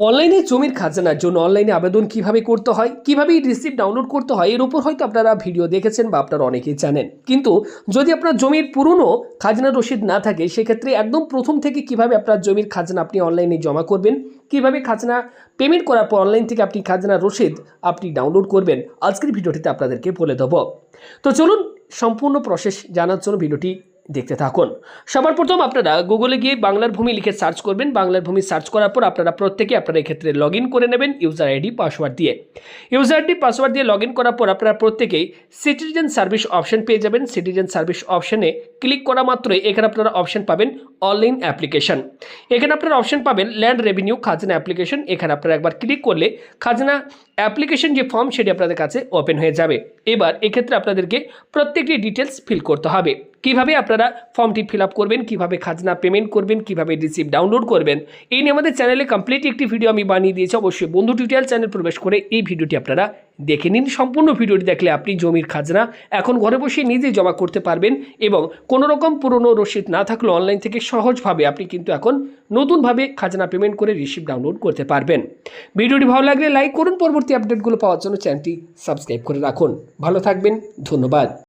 অনলাইনে জমির খাজানার জন্য অনলাইনে আবেদন কীভাবে করতে হয়? কীভাবে রিসিপ্ট ডাউনলোড করতে হয়? এর উপর হয়তো আপনারা ভিডিও দেখেছেন বা আপনারা অনেকেই জানেন। কিন্তু যদি আপনার জমির পুরনো খাজনা রসিদ না থাকে, সেক্ষেত্রে একদম প্রথম থেকে কীভাবে আপনার জমির খাজনা আপনি অনলাইনে জমা করবেন? কীভাবে খাজনা পেমেন্ট করার পর অনলাইন থেকে আপনি খাজনা রসিদ আপনি ডাউনলোড করবেন? আজকের ভিডিওটিতে আপনাদেরকে বলে দেবো। তো চলুন, সম্পূর্ণ প্রসেস জানার জন্য ভিডিওটি দেখতে থাকুন। সবার প্রথম আপনারা গুগলে গিয়ে বাংলার ভূমি লিখে সার্চ করবেন। বাংলার ভূমি সার্চ করার পর আপনারা প্রত্যেকে আপনারা এক্ষেত্রে লগ করে নেবেন ইউজার আইডি পাসওয়ার্ড দিয়ে। ইউজার আইডি পাসওয়ার্ড দিয়ে লগ করার পর আপনারা প্রত্যেকেই সিটিজেন সার্ভিস অপশন পেয়ে যাবেন। সিটিজেন সার্ভিস অপশনে ক্লিক করা মাত্রই এখানে আপনারা অপশন পাবেন অনলাইন অ্যাপ্লিকেশন এখানে আপনারা অপশন পাবেন ল্যান্ড রেভিনিউ খাজনা অ্যাপ্লিকেশন এখানে আপনারা একবার ক্লিক করলে খাজনা অ্যাপ্লিকেশন যে ফর্ম সেটি আপনাদের কাছে ওপেন হয়ে যাবে। এবার এক্ষেত্রে আপনাদেরকে প্রত্যেকটি ডিটেলস ফিল করতে হবে। কীভাবে আপনারা ফর্মটি ফিল আপ করবেন, কীভাবে খাজনা পেমেন্ট করবেন, কীভাবে রিসিপ্ট ডাউনলোড করবেন, এই নিয়ে আমাদের চ্যানেলে কমপ্লিট একটি ভিডিও আমি বানিয়ে দিয়েছি। অবশ্যই বন্ধু টিউটোরিয়াল চ্যানেল প্রবেশ করে এই ভিডিওটি আপনারা দেখে নিন সম্পূর্ণ ভিডিওটি দেখলে আপনি জমির খাজনা এখন ঘরে বসে নিজে জমা করতে পারবেন এবং কোনো রকম পুরনো রসিদ না থাকলে অনলাইন থেকে সহজভাবে আপনি কিন্তু এখন নতুনভাবে খাজনা পেমেন্ট করে রিসিপ্ট ডাউনলোড করতে পারবেন। ভিডিওটি ভালো লাগলে লাইক করুন, পরবর্তী আপডেটগুলো পাওয়ার জন্য চ্যানেলটি সাবস্ক্রাইব করে রাখুন। ভালো থাকবেন, ধন্যবাদ।